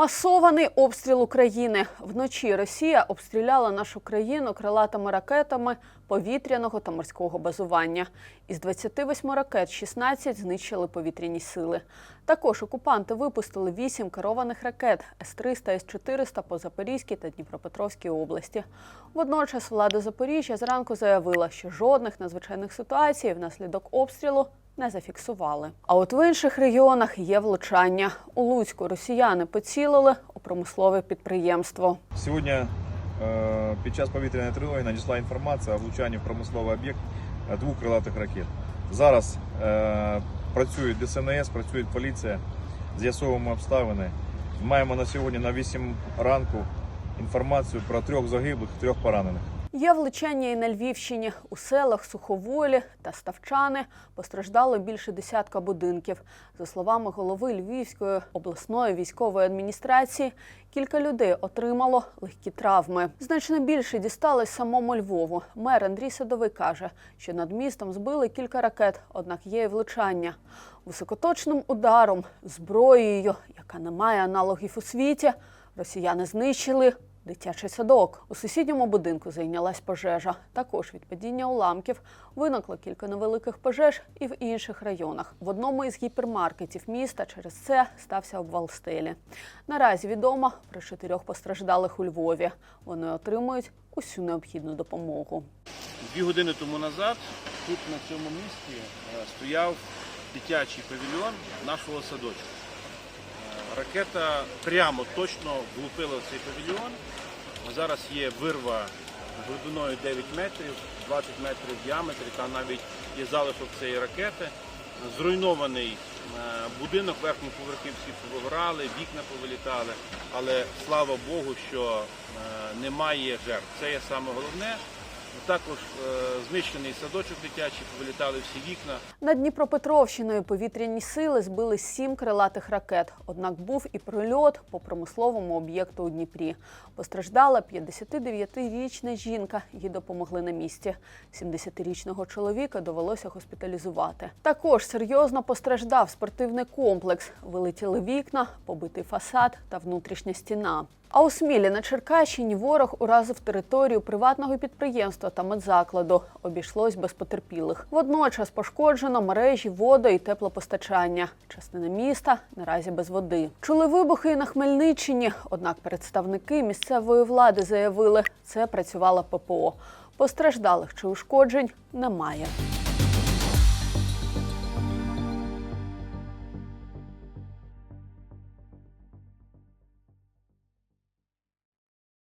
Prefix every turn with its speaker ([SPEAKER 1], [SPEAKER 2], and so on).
[SPEAKER 1] Масований обстріл України. Вночі Росія обстріляла нашу країну крилатими ракетами повітряного та морського базування. Із 28 ракет 16 знищили повітряні сили. Також окупанти випустили 8 керованих ракет С-300, С-400 по Запорізькій та Дніпропетровській області. Водночас влада Запоріжжя зранку заявила, що жодних надзвичайних ситуацій внаслідок обстрілу не зафіксували. А от в інших регіонах є влучання. У Луцьку росіяни поцілили у промислове підприємство.
[SPEAKER 2] Сьогодні е, під час повітряної тривоги надійшла інформація о влучанні в промисловий об'єкт е, двох крилатих ракет. Зараз е, працюють ДСНС, працює поліція, з'ясовуємо обставини. Маємо на сьогодні на 8 ранку інформацію про трьох загиблих, трьох поранених.
[SPEAKER 1] Є влучання і на Львівщині. У селах Суховолі та Ставчани постраждало більше десятка будинків. За словами голови Львівської обласної військової адміністрації, кілька людей отримало легкі травми. Значно більше дісталось самому Львову. Мер Андрій Садовий каже, що над містом збили кілька ракет, однак є і влучання. Високоточним ударом, зброєю, яка не має аналогів у світі, росіяни знищили Дитячий садок у сусідньому будинку зайнялась пожежа. Також від падіння уламків виникло кілька невеликих пожеж і в інших районах. В одному із гіпермаркетів міста через це стався обвал стелі. Наразі відомо про чотирьох постраждалих у Львові. Вони отримують усю необхідну допомогу.
[SPEAKER 3] Дві години тому назад тут на цьому місці е, стояв дитячий павільйон нашого садочку. Ракета прямо точно влупила в цей павільйон. Зараз є вирва глибиною 9 метрів, 20 метрів в діаметрі, там навіть є залишок цієї ракети. Зруйнований е, будинок, верхні поверхи всі повигорали, вікна повилітали, але слава Богу, що е, немає жертв. Це є саме головне. Також е, знищений садочок дитячий, повилітали всі вікна.
[SPEAKER 1] Над Дніпропетровщиною повітряні сили збили сім крилатих ракет. Однак був і прильот по промисловому об'єкту у Дніпрі. Постраждала 59-річна жінка. Їй допомогли на місці. 70-річного чоловіка довелося госпіталізувати. Також серйозно постраждав спортивний комплекс. Вилетіли вікна, побитий фасад та внутрішня стіна. А у Смілі на Черкащині ворог уразив територію приватного підприємства та медзакладу. Обійшлось без потерпілих. Водночас пошкоджено мережі вода і теплопостачання. Частина міста наразі без води. Чули вибухи і на Хмельниччині. Однак представники місцевої влади заявили, це працювала ППО. Постраждалих чи ушкоджень немає.